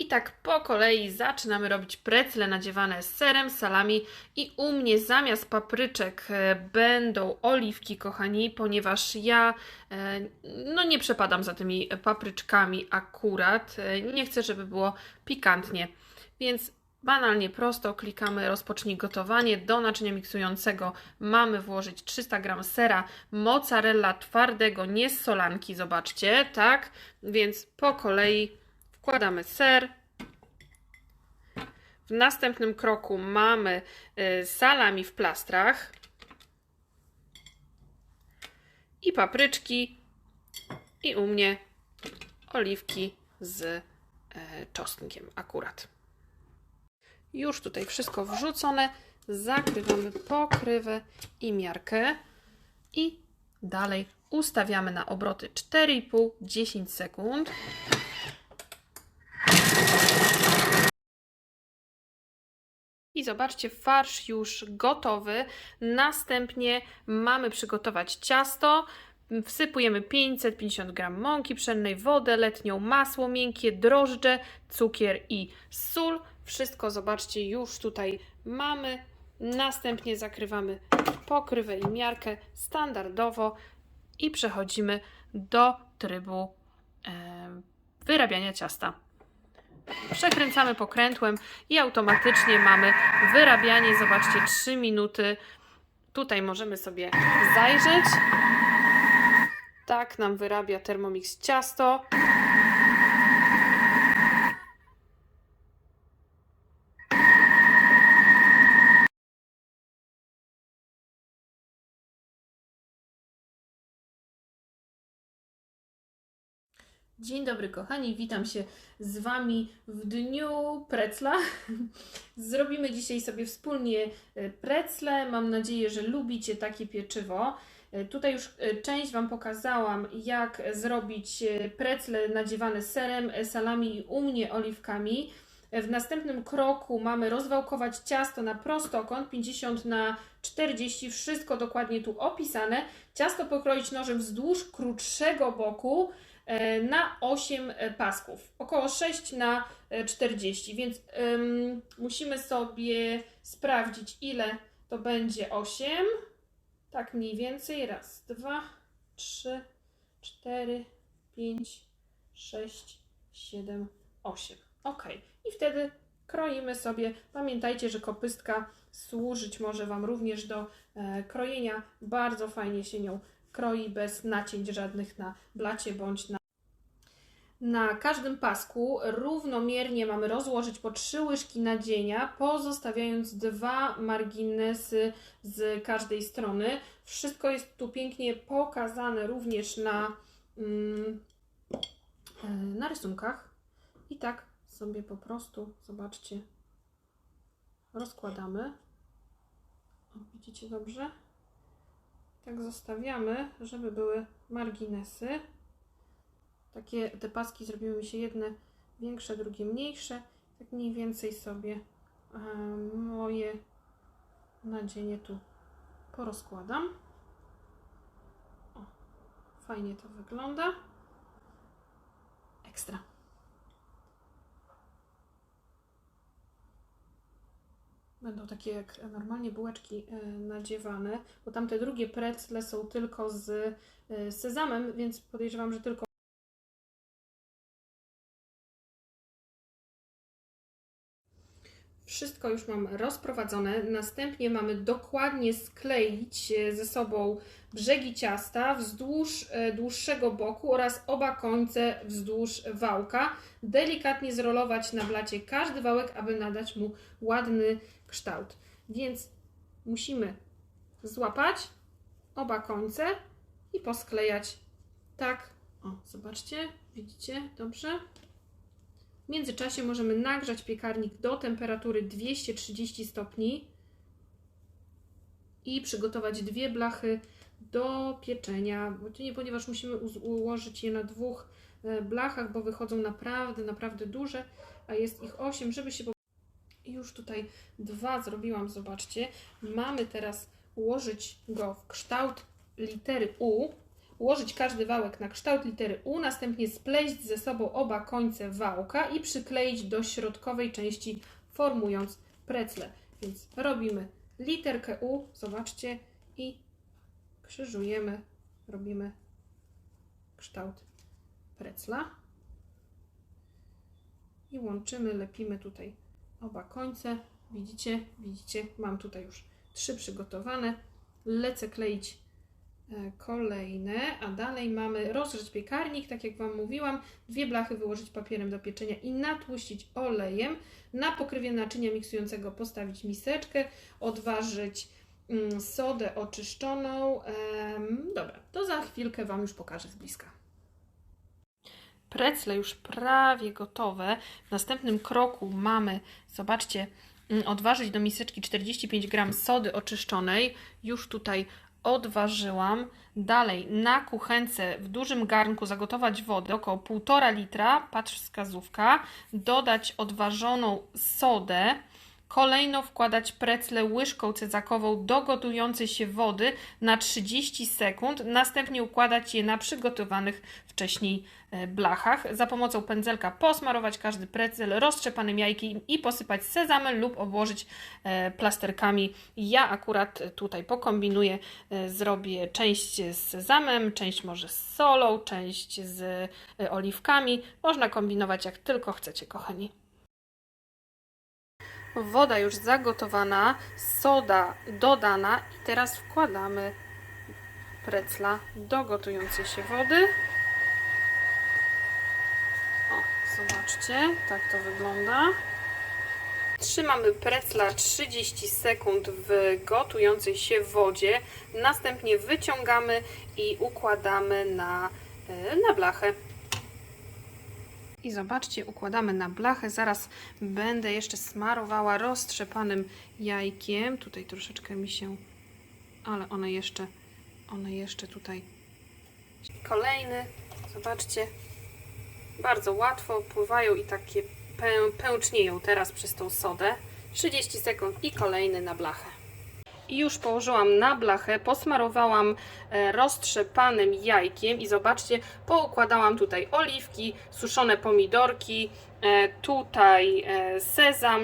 I tak po kolei zaczynamy robić precle nadziewane z serem, salami i u mnie zamiast papryczek e, będą oliwki, kochani, ponieważ ja e, no nie przepadam za tymi papryczkami akurat. E, Nie chcę, żeby było pikantnie. Więc banalnie prosto klikamy rozpocznij gotowanie. Do naczynia miksującego mamy włożyć 300 g sera mozzarella twardego, nie z solanki, zobaczcie, tak? Więc po kolei wkładamy ser. W następnym kroku mamy y, salami w plastrach i papryczki i u mnie oliwki z e, czosnkiem akurat. Już tutaj wszystko wrzucone. Zakrywamy pokrywę i miarkę i dalej ustawiamy na obroty 4,5-10 sekund. I zobaczcie, farsz już gotowy. Następnie mamy przygotować ciasto. Wsypujemy 550 g mąki pszennej, wodę letnią, masło miękkie, drożdże, cukier i sól. Wszystko, zobaczcie, już tutaj mamy. Następnie zakrywamy pokrywę i miarkę standardowo i przechodzimy do trybu e, wyrabiania ciasta. Przekręcamy pokrętłem i automatycznie mamy wyrabianie. Zobaczcie, 3 minuty. Tutaj możemy sobie zajrzeć. Tak nam wyrabia Thermomix ciasto. Dzień dobry kochani, witam się z Wami w dniu precla. Zrobimy dzisiaj sobie wspólnie e, precle. Mam nadzieję, że lubicie takie pieczywo. E, Tutaj już e, część Wam pokazałam, jak zrobić precle nadziewane serem, salami i u mnie oliwkami. W następnym kroku mamy rozwałkować ciasto na prostokąt 50 na 40, wszystko dokładnie tu opisane. Ciasto pokroić nożem wzdłuż krótszego boku na 8 pasków, około 6 na e, 40, więc ym, musimy sobie sprawdzić, ile to będzie 8. Tak mniej więcej. Raz, dwa, trzy, cztery, pięć, sześć, siedem, osiem. Ok. I wtedy kroimy sobie. Pamiętajcie, że kopystka służyć może Wam również do e, krojenia. Bardzo fajnie się nią kroi bez nacięć żadnych na blacie bądź na na każdym pasku równomiernie mamy rozłożyć po 3 łyżki nadzienia, pozostawiając dwa marginesy z każdej strony. Wszystko jest tu pięknie pokazane również na, mm, e, na rysunkach. I tak sobie po prostu, zobaczcie, rozkładamy. Widzicie dobrze? Tak zostawiamy, żeby były marginesy. Takie te paski zrobiły mi się jedne większe, drugie mniejsze. Tak mniej więcej sobie moje nadzienie tu porozkładam. O, fajnie to wygląda. Ekstra. Będą takie jak normalnie bułeczki e, nadziewane, bo tamte drugie precle są tylko z e, sezamem, więc podejrzewam, że tylko Wszystko już mam rozprowadzone. Następnie mamy dokładnie skleić e, ze sobą brzegi ciasta wzdłuż e, dłuższego boku oraz oba końce wzdłuż wałka. Delikatnie zrolować na blacie każdy wałek, aby nadać mu ładny kształt. Więc musimy złapać oba końce i posklejać tak. O, zobaczcie, widzicie dobrze? W międzyczasie możemy nagrzać piekarnik do temperatury 230 stopni i przygotować dwie blachy do pieczenia, ponieważ musimy ułożyć je na dwóch e, blachach, bo wychodzą naprawdę, naprawdę duże, a jest ich 8, żeby się już tutaj dwa zrobiłam, zobaczcie. Mamy teraz ułożyć go w kształt litery U. ułożyć każdy wałek na kształt litery U, następnie spleść ze sobą oba końce wałka i przykleić do środkowej części, formując precle. Więc robimy literkę U, zobaczcie, i krzyżujemy, robimy kształt precla i łączymy, lepimy tutaj oba końce. Widzicie, widzicie, mam tutaj już trzy przygotowane. Lecę kleić kolejne, a dalej mamy rozgrzeć piekarnik, tak jak Wam mówiłam, dwie blachy wyłożyć papierem do pieczenia i natłuścić olejem. Na pokrywie naczynia miksującego postawić miseczkę, odważyć mm, sodę oczyszczoną. Dobra, to za chwilkę Wam już pokażę z bliska. Precle już prawie gotowe. W następnym kroku mamy, zobaczcie, mm, odważyć do miseczki 45 g sody oczyszczonej. Już tutaj odważyłam. Dalej na kuchence w dużym garnku zagotować wodę, około 1,5 litra, patrz wskazówka, dodać odważoną sodę. Kolejno wkładać precle łyżką cyzakową do gotującej się wody na 30 sekund, następnie układać je na przygotowanych wcześniej e, blachach. Za pomocą pędzelka posmarować każdy precel roztrzepanym jajkiem i posypać sezamem lub obłożyć e, plasterkami. Ja akurat tutaj pokombinuję, e, zrobię część z sezamem, część może z solą, część z oliwkami. Można kombinować jak tylko chcecie, kochani. Woda już zagotowana, soda dodana i teraz wkładamy precla do gotującej się wody. O, zobaczcie, tak to wygląda. Trzymamy precla 30 sekund w gotującej się wodzie, następnie wyciągamy i układamy na, e, na blachę. I zobaczcie, układamy na blachę. Zaraz będę jeszcze smarowała roztrzepanym jajkiem. Tutaj troszeczkę mi się, ale one jeszcze, one jeszcze tutaj. Kolejny, zobaczcie, bardzo łatwo pływają i takie pę, pęcznieją teraz przez tą sodę. 30 sekund i kolejny na blachę. I już położyłam na blachę, posmarowałam e, roztrzepanym jajkiem i zobaczcie, poukładałam tutaj oliwki, suszone pomidorki, e, tutaj e, sezam,